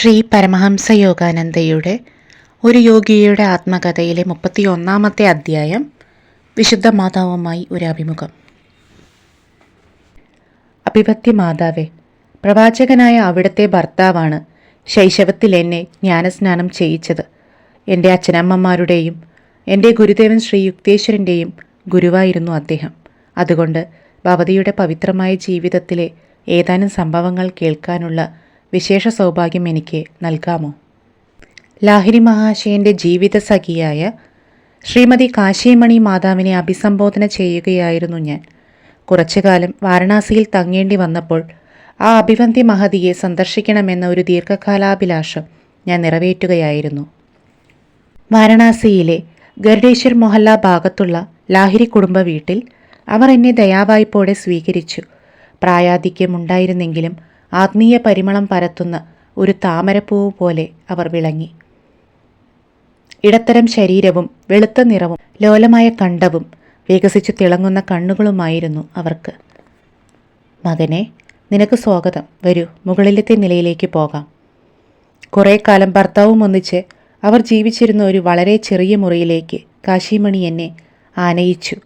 ശ്രീ പരമഹംസ യോഗാനന്ദയുടെ ഒരു യോഗിയുടെ ആത്മകഥയിലെ മുപ്പത്തിയൊന്നാമത്തെ അധ്യായം വിശുദ്ധ മാതാവുമായി ഒരു അഭിമുഖം. അഭിപത്യ മാതാവേ പ്രവാചകനായ അവിടുത്തെ ഭർത്താവാണ് ശൈശവത്തിൽ എന്നെ ജ്ഞാനസ്നാനം ചെയ്യിച്ചത്. എന്റെ അച്ഛനമ്മമാരുടെയും എന്റെ ഗുരുദേവൻ ശ്രീ യുക്തേശ്വരന്റെയും ഗുരുവായിരുന്നു അദ്ദേഹം. അതുകൊണ്ട് ഭവതിയുടെ പവിത്രമായ ജീവിതത്തിലെ ഏതാനും സംഭവങ്ങൾ കേൾക്കാനുള്ള വിശേഷ സൗഭാഗ്യം എനിക്ക് നൽകാമോ? ലാഹിരി മഹാശയന്റെ ജീവിത സഖിയായ ശ്രീമതി കാശിമണി മാതാവിനെ അഭിസംബോധന ചെയ്യുകയായിരുന്നു ഞാൻ. കുറച്ചു കാലം വാരണാസിയിൽ തങ്ങേണ്ടി വന്നപ്പോൾ ആ അഭിവന്തി മഹതിയെ സന്ദർശിക്കണമെന്ന ഒരു ദീർഘകാലാഭിലാഷം ഞാൻ നിറവേറ്റുകയായിരുന്നു. വാരണാസിയിലെ ഗർഡേശ്വർ മൊഹല്ല ഭാഗത്തുള്ള ലാഹിരി കുടുംബ വീട്ടിൽ അവർ എന്നെ ദയാവായ്പോടെ സ്വീകരിച്ചു. പ്രായാധിക്യമുണ്ടായിരുന്നെങ്കിലും ആത്മീയ പരിമളം പരത്തുന്ന ഒരു താമരപ്പൂവ് പോലെ അവർ വിളങ്ങി. ഇടത്തരം ശരീരവും വെളുത്ത നിറവും ലോലമായ കണ്ടവും വികസിച്ചു തിളങ്ങുന്ന കണ്ണുകളുമായിരുന്നു അവർക്ക്. മകനെ നിനക്ക് സ്വാഗതം. വരൂ മുകളിലത്തെ നിലയിലേക്ക് പോകാം. കുറേ കാലം ഭർത്താവും ഒന്നിച്ച് അവർ ജീവിച്ചിരുന്ന ഒരു വളരെ ചെറിയ മുറിയിലേക്ക് കാശിമണി എന്നെ ആനയിച്ചു.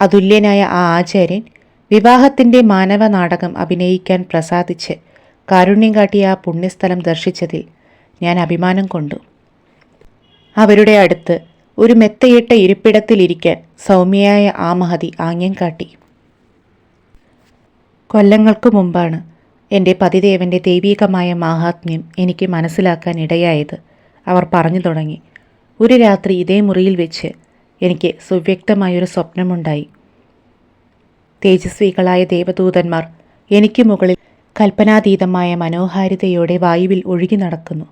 അതുല്യനായ ആ ആചാര്യൻ വിവാഹത്തിന്റെ മാനവ നാടകം അഭിനയിക്കാൻ പ്രസാദിച്ച് കാരുണ്യം കാട്ടിയ ആ പുണ്യസ്ഥലം ദർശിച്ചതിൽ ഞാൻ അഭിമാനം കൊണ്ടു. അവരുടെ അടുത്ത് ഒരു മെത്തയിട്ട ഇരിപ്പിടത്തിലിരിക്കാൻ സൗമ്യയായ ആ മഹതി ആംഗ്യം കാട്ടി. കൊല്ലങ്ങൾക്ക് മുമ്പാണ് എന്റെ പതിദേവന്റെ ദൈവീകമായ മാഹാത്മ്യം എനിക്ക് മനസ്സിലാക്കാൻ ഇടയായത്. അവർ പറഞ്ഞു തുടങ്ങി. ഒരു രാത്രി ഇതേ മുറിയിൽ വെച്ച് എനിക്ക് സുവ്യക്തമായൊരു സ്വപ്നമുണ്ടായി. തേജസ്വികളായ ദേവദൂതന്മാർ എനിക്ക് മുകളിൽ കൽപ്പനാതീതമായ മനോഹാരിതയോടെ വായുവിൽ ഒഴുകി നടക്കുന്നു.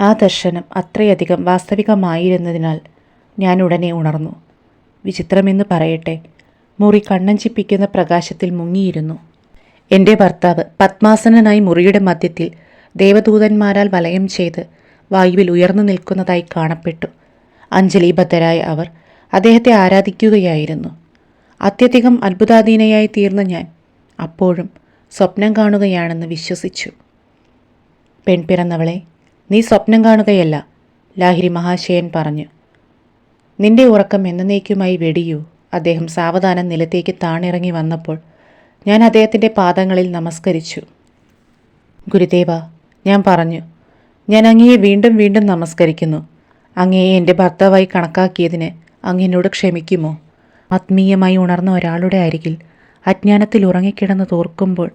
ആ ദർശനം അത്രയധികം വാസ്തവികമായിരുന്നതിനാൽ ഞാൻ ഉടനെ ഉണർന്നു. വിചിത്രമെന്ന് പറയട്ടെ മുറി കണ്ണഞ്ചിപ്പിക്കുന്ന പ്രകാശത്തിൽ മുങ്ങിയിരുന്നു. എന്റെ ഭർത്താവ് പത്മാസനനായി മുറിയുടെ മധ്യത്തിൽ ദേവദൂതന്മാരാൽ വലയം ചെയ്ത് വായുവിൽ ഉയർന്നു നിൽക്കുന്നതായി കാണപ്പെട്ടു. അഞ്ജലിബദ്ധരായ അവർ അദ്ദേഹത്തെ ആരാധിക്കുകയായിരുന്നു. അത്യധികം അത്ഭുതാധീനയായി തീർന്ന ഞാൻ അപ്പോഴും സ്വപ്നം കാണുകയാണെന്ന് വിശ്വസിച്ചു. പെൺപിറന്നവളെ നീ സ്വപ്നം കാണുകയല്ല ലാഹിരി മഹാശയൻ പറഞ്ഞു. നിന്റെ ഉറക്കം എന്നേക്കുമായി വെടിയൂ അദ്ദേഹം സാവധാനം നിലത്തേക്ക് താണിറങ്ങി വന്നപ്പോൾ ഞാൻ അദ്ദേഹത്തിന്റെ പാദങ്ങളിൽ നമസ്കരിച്ചു. ഗുരുദേവ ഞാൻ പറഞ്ഞു ഞാൻ അങ്ങയെ വീണ്ടും വീണ്ടും നമസ്കരിക്കുന്നു. അങ്ങയെ എന്റെ ഭർത്താവായി കണക്കാക്കിയതിന് അങ്ങ് ക്ഷമിക്കുമോ? ആത്മീയമായി ഉണർന്ന ഒരാളുടെ അരികിൽ അജ്ഞാനത്തിൽ ഉറങ്ങിക്കിടന്ന് തോർക്കുമ്പോൾ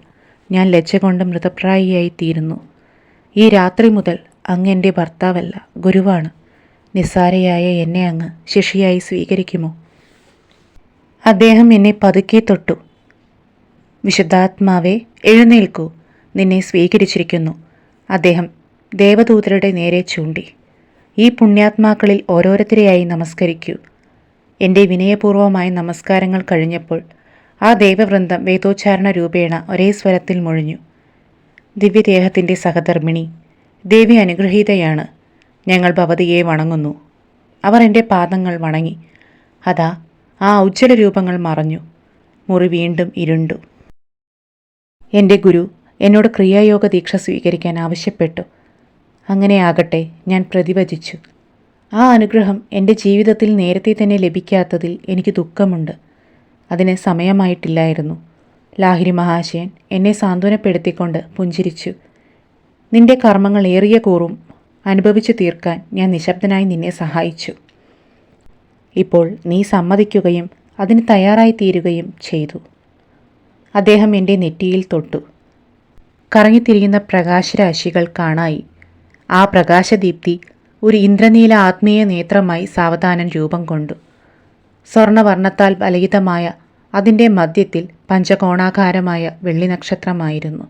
ഞാൻ ലജ്ജ കൊണ്ട് മൃതപ്രായിയായിത്തീരുന്നു. ഈ രാത്രി മുതൽ അങ്ങ് എന്റെ ഭർത്താവല്ല ഗുരുവാണ്. നിസ്സാരയായ എന്നെ അങ്ങ് ശിഷിയായി സ്വീകരിക്കുമോ? അദ്ദേഹം എന്നെ പതുക്കെ തൊട്ടു. വിശുദ്ധാത്മാവെ എഴുന്നേൽക്കൂ. നിന്നെ സ്വീകരിച്ചിരിക്കുന്നു. അദ്ദേഹം ദേവദൂതരുടെ നേരെ ചൂണ്ടി. ഈ പുണ്യാത്മാക്കളിൽ ഓരോരുത്തരെയായി നമസ്കരിക്കൂ. എന്റെ വിനയപൂർവമായ നമസ്കാരങ്ങൾ കഴിഞ്ഞപ്പോൾ ആ ദേവവൃന്ദം വേദോച്ചാരണ രൂപേണ ഒരേ സ്വരത്തിൽ മൊഴിഞ്ഞു. ദിവ്യദേഹത്തിന്റെ സഹധർമ്മിണി ദേവി അനുഗ്രഹീതയാണ്. ഞങ്ങൾ ഭവതിയെ വണങ്ങുന്നു. അവർ എന്റെ പാദങ്ങൾ വണങ്ങി. അതാ ആ ഉജ്ജ്വല രൂപങ്ങൾ മറഞ്ഞു. മുറി വീണ്ടും ഇരുണ്ടു. എന്റെ ഗുരു എന്നോട് ക്രിയായോഗ ദീക്ഷ സ്വീകരിക്കാൻ ആവശ്യപ്പെട്ടു. അങ്ങനെയാകട്ടെ ഞാൻ പ്രതിവചിച്ചു. ആ അനുഗ്രഹം എന്റെ ജീവിതത്തിൽ നേരത്തെ തന്നെ ലഭിക്കാത്തതിൽ എനിക്ക് ദുഃഖമുണ്ട്. അതിന് സമയമായിട്ടില്ലായിരുന്നു. ലാഹിരി മഹാശയൻ എന്നെ സാന്ത്വനപ്പെടുത്തിക്കൊണ്ട് പുഞ്ചിരിച്ചു. നിന്റെ കർമ്മങ്ങൾ ഏറിയ കൂറും അനുഭവിച്ചു തീർക്കാൻ ഞാൻ നിശബ്ദനായി നിന്നെ സഹായിച്ചു. ഇപ്പോൾ നീ സമ്മതിക്കുകയും അതിന് തയ്യാറായി തീരുകയും ചെയ്തു. അദ്ദേഹം എന്റെ നെറ്റിയിൽ തൊട്ടു. കറങ്ങിത്തിരിയുന്ന പ്രകാശരാശികൾ കാണായി. ആ പ്രകാശദീപ്തി ഒരു ഇന്ദ്രനീല ആത്മീയ നേത്രമായി സാവധാനം രൂപം കൊണ്ടു. സ്വർണവർണത്താൽ ബലയിതമായ അതിന്റെ മധ്യത്തിൽ പഞ്ചകോണാകാരമായ വെള്ളി നക്ഷത്രമായിരുന്നു.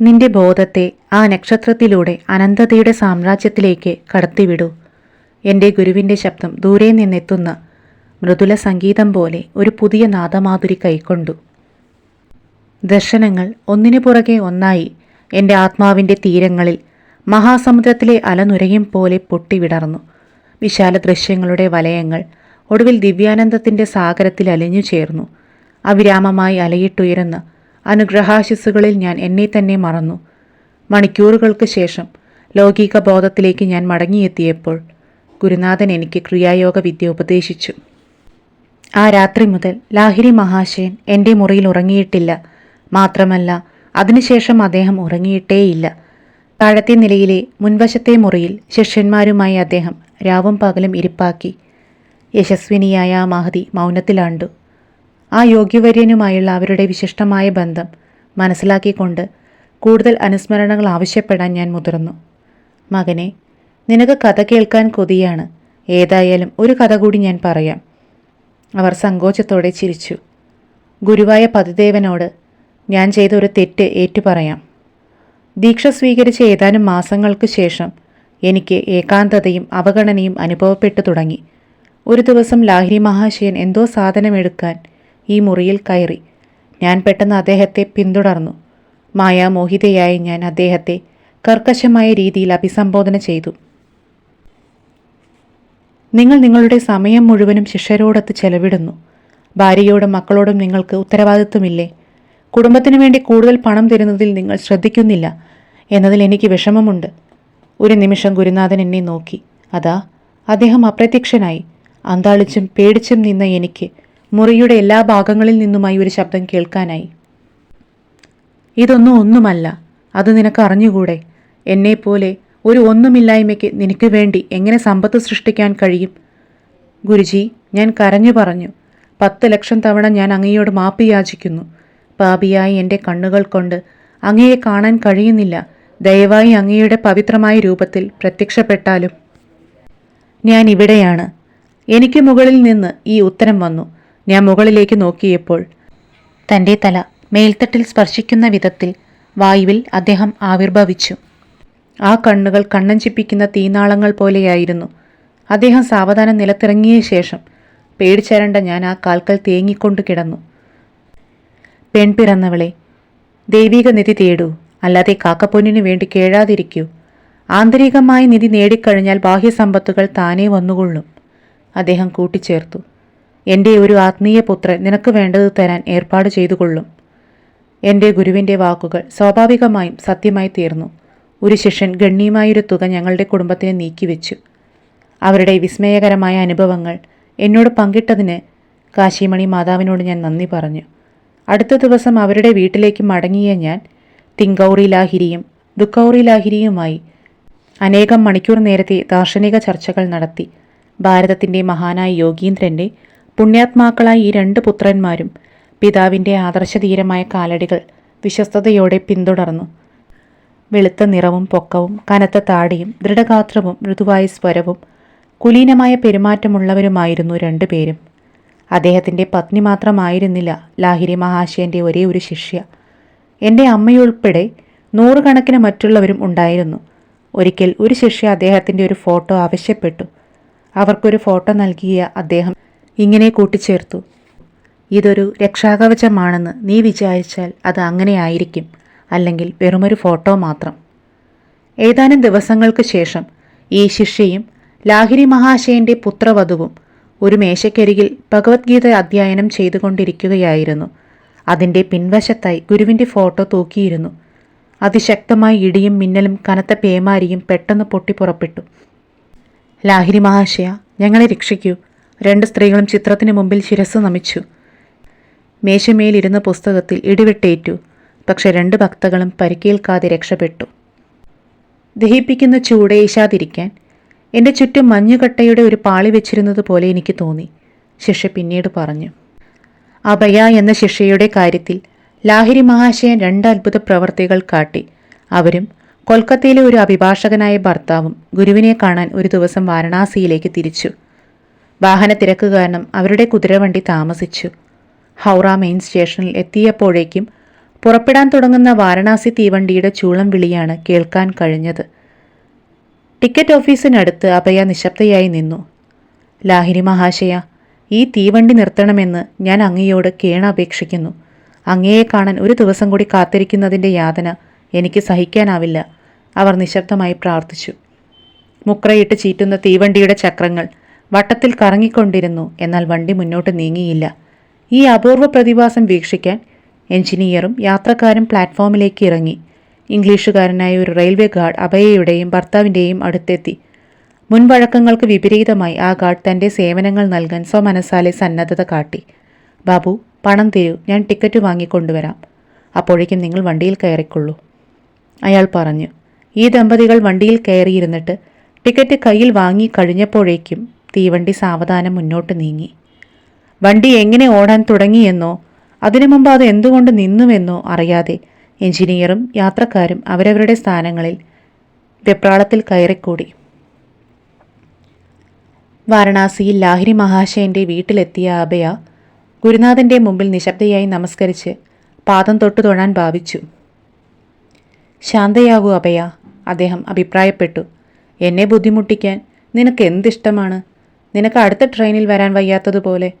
നിന്റെ ബോധത്തെ ആ നക്ഷത്രത്തിലൂടെ അനന്തതയുടെ സാമ്രാജ്യത്തിലേക്ക് കടത്തിവിടൂ. എന്റെ ഗുരുവിന്റെ ശബ്ദം ദൂരെ നിന്നെത്തുന്ന മൃദുല സംഗീതം പോലെ ഒരു പുതിയ നാദമാധുരി കൈക്കൊണ്ടു. ദർശനങ്ങൾ ഒന്നിനു പുറകെ ഒന്നായി എന്റെ ആത്മാവിന്റെ തീരങ്ങളിൽ മഹാസമുദ്രത്തിലെ അലനുരയും പോലെ പൊട്ടിവിടർന്നു. വിശാല ദൃശ്യങ്ങളുടെ വലയങ്ങൾ ഒടുവിൽ ദിവ്യാനന്ദത്തിന്റെ സാഗരത്തിൽ അലിഞ്ഞു ചേർന്നു. അവിരാമമായി അലയിട്ടുയരുന്ന അനുഗ്രഹാശിസ്സുകളിൽ ഞാൻ എന്നെ തന്നെ മറന്നു. മണിക്കൂറുകൾക്ക് ശേഷം ലൗകിക ബോധത്തിലേക്ക് ഞാൻ മടങ്ങിയെത്തിയപ്പോൾ ഗുരുനാഥൻ എനിക്ക് ക്രിയായോഗ വിദ്യ ഉപദേശിച്ചു. ആ രാത്രി മുതൽ ലാഹിരി മഹാശയൻ എന്റെ മുറിയിൽ ഉറങ്ങിയിട്ടില്ല. മാത്രമല്ല അതിനുശേഷം അദ്ദേഹം ഉറങ്ങിയിട്ടേയില്ല. താഴത്തെ നിലയിലെ മുൻവശത്തെ മുറിയിൽ ശിഷ്യന്മാരുമായി അദ്ദേഹം രാവും പകലും ഇരിപ്പാക്കി. യശസ്വിനിയായ ആ മഹതി മൗനത്തിലാണ്ടു. ആ യോഗ്യവര്യനുമായുള്ള അവരുടെ വിശിഷ്ടമായ ബന്ധം മനസ്സിലാക്കിക്കൊണ്ട് കൂടുതൽ അനുസ്മരണങ്ങൾ ആവശ്യപ്പെടാൻ ഞാൻ മുതിർന്നു. മകനെ നിനക്ക് കഥ കേൾക്കാൻ കൊതിയാണ്. ഏതായാലും ഒരു കഥ കൂടി ഞാൻ പറയാം. അവർ സങ്കോചത്തോടെ ചിരിച്ചു. ഗുരുവായ പതിദേവനോട് ഞാൻ ചെയ്ത ഒരു തെറ്റ് ഏറ്റുപറയാം ദീക്ഷ സ്വീകരിച്ച ഏതാനും മാസങ്ങൾക്ക് ശേഷം എനിക്ക് ഏകാന്തതയും അവഗണനയും അനുഭവപ്പെട്ടു തുടങ്ങി. ഒരു ദിവസം ലാഹിരി മഹാശയൻ എന്തോ സാധനമെടുക്കാൻ ഈ മുറിയിൽ കയറി. ഞാൻ പെട്ടെന്ന് അദ്ദേഹത്തെ പിന്തുടർന്നു. മായാമോഹിതയായി ഞാൻ അദ്ദേഹത്തെ കർക്കശമായ രീതിയിൽ അഭിസംബോധന ചെയ്തു. നിങ്ങൾ നിങ്ങളുടെ സമയം മുഴുവനും ശിഷ്യരോടൊത്ത് ചെലവിടുന്നു. ഭാര്യയോടും മക്കളോടും നിങ്ങൾക്ക് ഉത്തരവാദിത്വമില്ലേ? കുടുംബത്തിനു വേണ്ടി കൂടുതൽ പണം തരുന്നതിൽ നിങ്ങൾ ശ്രദ്ധിക്കുന്നില്ല എന്നതിൽ എനിക്ക് വിഷമമുണ്ട്. ഒരു നിമിഷം ഗുരുനാഥൻ എന്നെ നോക്കി. അതാ അദ്ദേഹം അപ്രത്യക്ഷനായി. അന്താളിച്ചും പേടിച്ചും നിന്ന എനിക്ക് മുറിയുടെ എല്ലാ ഭാഗങ്ങളിൽ നിന്നുമായി ഒരു ശബ്ദം കേൾക്കാനായി. ഇതൊന്നും ഒന്നുമല്ല. അത് നിനക്ക് അറിഞ്ഞുകൂടെ? എന്നെപ്പോലെ ഒരു ഒന്നുമില്ലായ്മയ്ക്ക് നിനക്ക് വേണ്ടി എങ്ങനെ സമ്പത്ത് സൃഷ്ടിക്കാൻ കഴിയും? ഗുരുജി ഞാൻ കരഞ്ഞു പറഞ്ഞു. പത്ത് ലക്ഷം തവണ ഞാൻ അങ്ങയോട് മാപ്പ് യാചിക്കുന്നു. പാപിയായി എന്റെ കണ്ണുകൾ കൊണ്ട് അങ്ങയെ കാണാൻ കഴിയുന്നില്ല. ദയവായി അങ്ങയുടെ പവിത്രമായ രൂപത്തിൽ പ്രത്യക്ഷപ്പെട്ടാലും. ഞാൻ ഇവിടെയാണ്. എനിക്ക് മുകളിൽ നിന്ന് ഈ ഉത്തരം വന്നു. ഞാൻ മുകളിലേക്ക് നോക്കിയപ്പോൾ തന്റെ തല മേൽത്തട്ടിൽ സ്പർശിക്കുന്ന വിധത്തിൽ വായുവിൽ അദ്ദേഹം ആവിർഭവിച്ചു. ആ കണ്ണുകൾ കണ്ണഞ്ചിപ്പിക്കുന്ന തീനാളങ്ങൾ പോലെയായിരുന്നു. അദ്ദേഹം സാവധാനം നിലത്തിറങ്ങിയ ശേഷം പേടിച്ചരണ്ട ഞാൻ ആ കാൽക്കൽ തേങ്ങിക്കൊണ്ട് കിടന്നു. പെൺപിറന്നവളെ ദൈവിക നിധി തേടൂ. അല്ലാതെ കാക്കപ്പൊന്നിനു വേണ്ടി കേഴാതിരിക്കൂ. ആന്തരികമായി നിധി നേടിക്കഴിഞ്ഞാൽ ബാഹ്യസമ്പത്തുകൾ താനേ വന്നുകൊള്ളും. അദ്ദേഹം കൂട്ടിച്ചേർത്തു. എന്റെ ഒരു ആത്മീയ പുത്രൻ നിനക്ക് വേണ്ടത് തരാൻ ഏർപ്പാട് ചെയ്തുകൊള്ളും. എന്റെ ഗുരുവിന്റെ വാക്കുകൾ സ്വാഭാവികമായും സത്യമായി തീർന്നു. ഒരു ശിഷ്യൻ ഗണ്യമായൊരു തുക ഞങ്ങളുടെ കുടുംബത്തിന് നീക്കിവെച്ചു. അവരുടെ വിസ്മയകരമായ അനുഭവങ്ങൾ എന്നോട് പങ്കിട്ടതിന് കാശിമണി മാതാവിനോട് ഞാൻ നന്ദി പറഞ്ഞു. അടുത്ത ദിവസം അവരുടെ വീട്ടിലേക്ക് മടങ്ങിയ ഞാൻ തിങ്കൗറി ലാഹിരിയും ദുക്കൗറി ലാഹിരിയുമായി അനേകം മണിക്കൂർ നേരത്തെ ദാർശനിക ചർച്ചകൾ നടത്തി. ഭാരതത്തിന്റെ മഹാനായ യോഗീന്ദ്രന്റെ പുണ്യാത്മാക്കളായ ഈ രണ്ട് പുത്രന്മാരും പിതാവിന്റെ ആദർശധീരമായ കാലടികൾ വിശ്വസ്തയോടെ പിന്തുടർന്നു. വെളുത്ത നിറവും പൊക്കവും കനത്ത താടിയും ദൃഢഗാത്രവും മൃദുവായ സ്വരവും കുലീനമായ പെരുമാറ്റമുള്ളവരുമായിരുന്നു രണ്ടുപേരും. അദ്ദേഹത്തിന്റെ പത്നി മാത്രമായിരുന്നില്ല ലാഹിരി മഹാശയന്റെ ഒരേ ഒരു ശിഷ്യ. എന്റെ അമ്മയുൾപ്പെടെ നൂറുകണക്കിന് മറ്റുള്ളവരും ഉണ്ടായിരുന്നു. ഒരിക്കൽ ഒരു ശിഷ്യ അദ്ദേഹത്തിന്റെ ഒരു ഫോട്ടോ ആവശ്യപ്പെട്ടു. അവർക്കൊരു ഫോട്ടോ നൽകിയ അദ്ദേഹം ഇങ്ങനെ കൂട്ടിച്ചേർത്തു. ഇതൊരു രക്ഷാകവചമാണെന്ന് നീ വിചാരിച്ചാൽ അത് അങ്ങനെ ആയിരിക്കും അല്ലെങ്കിൽ വെറുമൊരു ഫോട്ടോ മാത്രം. ഏതാനും ദിവസങ്ങൾക്ക് ശേഷം ഈ ശിഷ്യയും ലാഹിരി മഹാശയന്റെ പുത്രവധുവും ഒരു മേശക്കരികിൽ ഭഗവത്ഗീത അധ്യയനം ചെയ്തുകൊണ്ടിരിക്കുകയായിരുന്നു. അതിന്റെ പിൻവശത്തായി ഗുരുവിന്റെ ഫോട്ടോ തൂക്കിയിരുന്നു. അതിശക്തമായി ഇടിയും മിന്നലും കനത്ത പേമാരിയും പെട്ടെന്ന് പൊട്ടിപ്പുറപ്പെട്ടു ലാഹിരി മഹാശയ ഞങ്ങളെ രക്ഷിക്കൂ. രണ്ട് സ്ത്രീകളും ചിത്രത്തിന് മുമ്പിൽ ശിരസ് നമിച്ചു. മേശമേലിരുന്ന പുസ്തകത്തിൽ ഇടിവെട്ടേറ്റു. പക്ഷെ രണ്ട് ഭക്തകളും പരിക്കേൽക്കാതെ രക്ഷപ്പെട്ടു. ദഹിപ്പിക്കുന്ന ചൂടേശാതിരിക്കാൻ എന്റെ ചുറ്റും മഞ്ഞുകട്ടയുടെ ഒരു പാളി വെച്ചിരുന്നത് പോലെ എനിക്ക് തോന്നി. ശിഷ്യ പിന്നീട് പറഞ്ഞു. അഭയ എന്ന ശിഷ്യയുടെ കാര്യത്തിൽ ലാഹിരി മഹാശയൻ രണ്ട് അത്ഭുത പ്രവർത്തികൾ കാട്ടി. അവരും കൊൽക്കത്തയിലെ ഒരു അഭിഭാഷകനായ ഭർത്താവും ഗുരുവിനെ കാണാൻ ഒരു ദിവസം വാരണാസിയിലേക്ക് തിരിച്ചു. വാഹന തിരക്ക് കാരണം അവരുടെ കുതിരവണ്ടി താമസിച്ചു. ഹൗറ മെയിൻ സ്റ്റേഷനിൽ എത്തിയപ്പോഴേക്കും പുറപ്പെടാൻ തുടങ്ങുന്ന വാരണാസി തീവണ്ടിയുടെ ചൂളം വിളിയാണ് കേൾക്കാൻ കഴിഞ്ഞത്. ടിക്കറ്റ് ഓഫീസിനടുത്ത് അഭയ നിശബ്ദയായി നിന്നു. ലാഹിരി മഹാശയ ഈ തീവണ്ടി നിർത്തണമെന്ന് ഞാൻ അങ്ങയോട് കേണപേക്ഷിക്കുന്നു. അങ്ങയെ കാണാൻ ഒരു ദിവസം കൂടി കാത്തിരിക്കുന്നതിന്റെ യാതന എനിക്ക് സഹിക്കാനാവില്ല അവർ നിശബ്ദമായി പ്രാർത്ഥിച്ചു. മുക്രയിട്ട് ചീറ്റുന്ന തീവണ്ടിയുടെ ചക്രങ്ങൾ വട്ടത്തിൽ കറങ്ങിക്കൊണ്ടിരുന്നു എന്നാൽ വണ്ടി മുന്നോട്ട് നീങ്ങിയില്ല. ഈ അപൂർവ പ്രതിഭാസം വീക്ഷിക്കാൻ എഞ്ചിനീയറും യാത്രക്കാരും പ്ലാറ്റ്ഫോമിലേക്ക് ഇറങ്ങി. ഇംഗ്ലീഷുകാരനായ ഒരു റെയിൽവേ ഗാർഡ് അഭയയുടെയും ഭർത്താവിന്റെയും അടുത്തെത്തി. മുൻവഴക്കങ്ങൾക്ക് വിപരീതമായി ആ ഗാർഡ് തന്റെ സേവനങ്ങൾ നൽകാൻ സ്വമനസാലെ സന്നദ്ധത കാട്ടി. ബാബു പണം തരൂ. ഞാൻ ടിക്കറ്റ് വാങ്ങിക്കൊണ്ടുവരാം. അപ്പോഴേക്കും നിങ്ങൾ വണ്ടിയിൽ കയറിക്കൊള്ളൂ. അയാൾ പറഞ്ഞു. ഈ ദമ്പതികൾ വണ്ടിയിൽ കയറിയിരുന്നിട്ട് ടിക്കറ്റ് കയ്യിൽ വാങ്ങി കഴിഞ്ഞപ്പോഴേക്കും തീവണ്ടി സാവധാനം മുന്നോട്ട് നീങ്ങി. വണ്ടി എങ്ങനെ ഓടാൻ തുടങ്ങിയെന്നോ? അതിനു മുമ്പ് അത് എന്തുകൊണ്ട് നിന്നുവെന്നോ അറിയാതെ എഞ്ചിനീയറും യാത്രക്കാരും അവരവരുടെ സ്ഥാനങ്ങളിൽ വെപ്രാളത്തിൽ കയറിക്കൂടി. വാരണാസിയിൽ ലാഹിരി മഹാശയന്റെ വീട്ടിലെത്തിയ അഭയ ഗുരുനാഥന്റെ മുമ്പിൽ നിശബ്ദയായി നമസ്കരിച്ച് പാദം തൊട്ടു തൊഴാൻ ഭാവിച്ചു. ശാന്തയാകൂ അഭയ അദ്ദേഹം അഭിപ്രായപ്പെട്ടു. എന്നെ ബുദ്ധിമുട്ടിക്കാൻ നിനക്ക് എന്തിഷ്ടമാണ്? നിനക്ക് അടുത്ത ട്രെയിനിൽ വരാൻ വയ്യാത്തതുപോലെ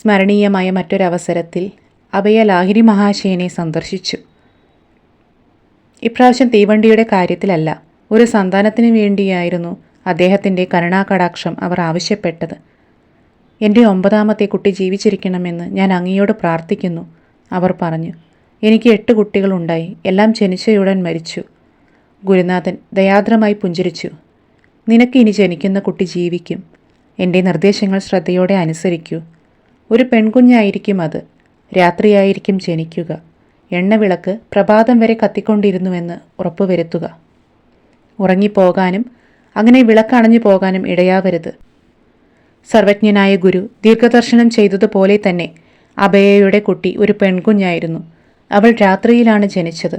സ്മരണീയമായ മറ്റൊരവസരത്തിൽ അഭയ ലാഹിരി മഹാശയനെ സന്ദർശിച്ചു. ഇപ്രാവശ്യം തീവണ്ടിയുടെ കാര്യത്തിലല്ല ഒരു സന്താനത്തിന് വേണ്ടിയായിരുന്നു അദ്ദേഹത്തിന്റെ കരുണാകടാക്ഷം അവർ ആവശ്യപ്പെട്ടത്. എന്റെ ഒമ്പതാമത്തെ കുട്ടി ജീവിച്ചിരിക്കണമെന്ന് ഞാൻ അങ്ങയോട് പ്രാർത്ഥിക്കുന്നു അവർ പറഞ്ഞു. എനിക്ക് എട്ട് കുട്ടികളുണ്ടായി എല്ലാം ജനിച്ചയുടൻ മരിച്ചു. ഗുരുനാഥൻ ദയാദ്രമായി പുഞ്ചിരിച്ചു. നിനക്ക് ഇനി ജനിക്കുന്ന കുട്ടി ജീവിക്കും. എന്റെ നിർദ്ദേശങ്ങൾ ശ്രദ്ധയോടെ അനുസരിക്കൂ. ഒരു പെൺകുഞ്ഞായിരിക്കും അത്. രാത്രിയായിരിക്കും ജനിക്കുക. എണ്ണവിളക്ക് പ്രഭാതം വരെ കത്തിക്കൊണ്ടിരുന്നുവെന്ന് ഉറപ്പുവരുത്തുക. ഉറങ്ങിപ്പോകാനും അങ്ങനെ വിളക്കണഞ്ഞു പോകാനും ഇടയാവരുത്. സർവജ്ഞനായ ഗുരു ദീർഘദർശനം ചെയ്തതുപോലെ തന്നെ അഭയയുടെ കുട്ടി ഒരു പെൺകുഞ്ഞായിരുന്നു. അവൾ രാത്രിയിലാണ് ജനിച്ചത്.